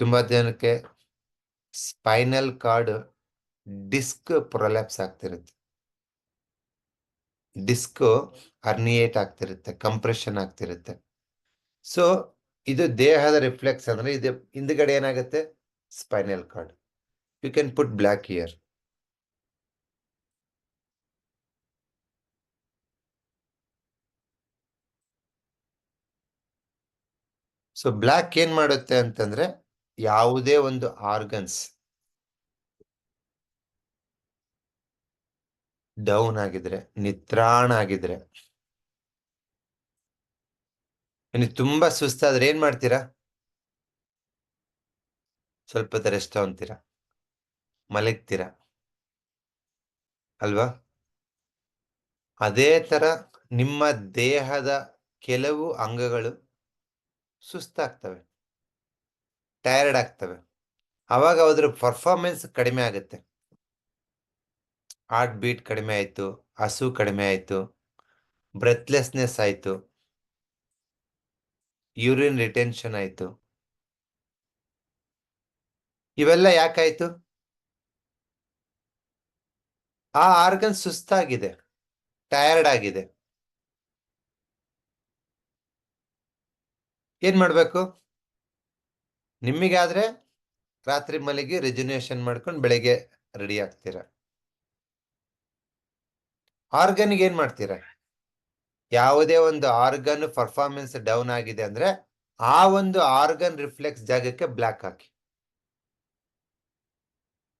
ತುಂಬಾ ಜನಕ್ಕೆ spinal cord disc prolapse ಆಗ್ತಿರುತ್ತೆ. ಡಿಸ್ಕ್ ಅರ್ನಿಯೇಟ್ ಆಗ್ತಿರುತ್ತೆ, ಕಂಪ್ರೆಷನ್ ಆಗ್ತಿರುತ್ತೆ. ಸೊ, ಇದು ದೇಹದ ರಿಫ್ಲೆಕ್ಸ್ ಅಂದ್ರೆ ಇದು ಹಿಂದ್ಗಡೆ ಏನಾಗುತ್ತೆ? Spinal cord. You can put black ear so black ಏನ್ ಮಾಡುತ್ತೆ ಅಂತಂದ್ರೆ ಯಾವುದೇ ಒಂದು ಆರ್ಗನ್ಸ್ ಡೌನ್ ಆಗಿದ್ರೆ ನಿತ್ರಾಣ ಆಗಿದ್ರೆ ನೀವು ತುಂಬಾ ಸುಸ್ತಾದ್ರೆ ಏನ್ ಮಾಡ್ತೀರಾ? ಸ್ವಲ್ಪ ರೆಸ್ಟ್ ತಗೊಂತೀರಾ? ಮಲಗ್ತೀರಾ? ಅಲ್ವಾ? ಅದೇ ತರ ನಿಮ್ಮ ದೇಹದ ಕೆಲವು ಅಂಗಗಳು ಸುಸ್ತಾಗ್ತವೆ. ಟಯರ್ಡ್ ಆಗ್ತವೆ. ಅವಾಗ ಅದ್ರ ಪರ್ಫಾರ್ಮೆನ್ಸ್ ಕಡಿಮೆ ಆಗುತ್ತೆ. ಹಾರ್ಟ್ ಬೀಟ್ ಕಡಿಮೆ ಆಯಿತು, ಹಸು ಕಡಿಮೆ ಆಯಿತು ಬ್ರೆತ್ಲೆಸ್ನೆಸ್ ಆಯಿತು ಯೂರಿನ್ ರಿಟೆನ್ಷನ್ ಆಯಿತು. ಇವೆಲ್ಲ ಯಾಕಾಯಿತು? ಆ ಆರ್ಗನ್ ಸುಸ್ತಾಗಿದೆ ಟಯರ್ಡ್ ಆಗಿದೆ. ಏನ್ ಮಾಡ್ಬೇಕು? ನಿಮಗಾದ್ರೆ ರಾತ್ರಿ ಮಲಗಿ ರೆಜಿನೇಷನ್ ಮಾಡ್ಕೊಂಡು ಬೆಳಿಗ್ಗೆ ರೆಡಿ ಆಗ್ತೀರಾ? ಆರ್ಗನ್ಗೆ ಏನ್ ಮಾಡ್ತೀರಾ? ಯಾವುದೇ ಒಂದು ಆರ್ಗನ್ ಪರ್ಫಾರ್ಮೆನ್ಸ್ ಡೌನ್ ಆಗಿದೆ ಅಂದ್ರೆ ಆ ಒಂದು ಆರ್ಗನ್ ರಿಫ್ಲೆಕ್ಸ್ ಜಾಗಕ್ಕೆ ಬ್ಲಾಕ್ ಹಾಕಿ.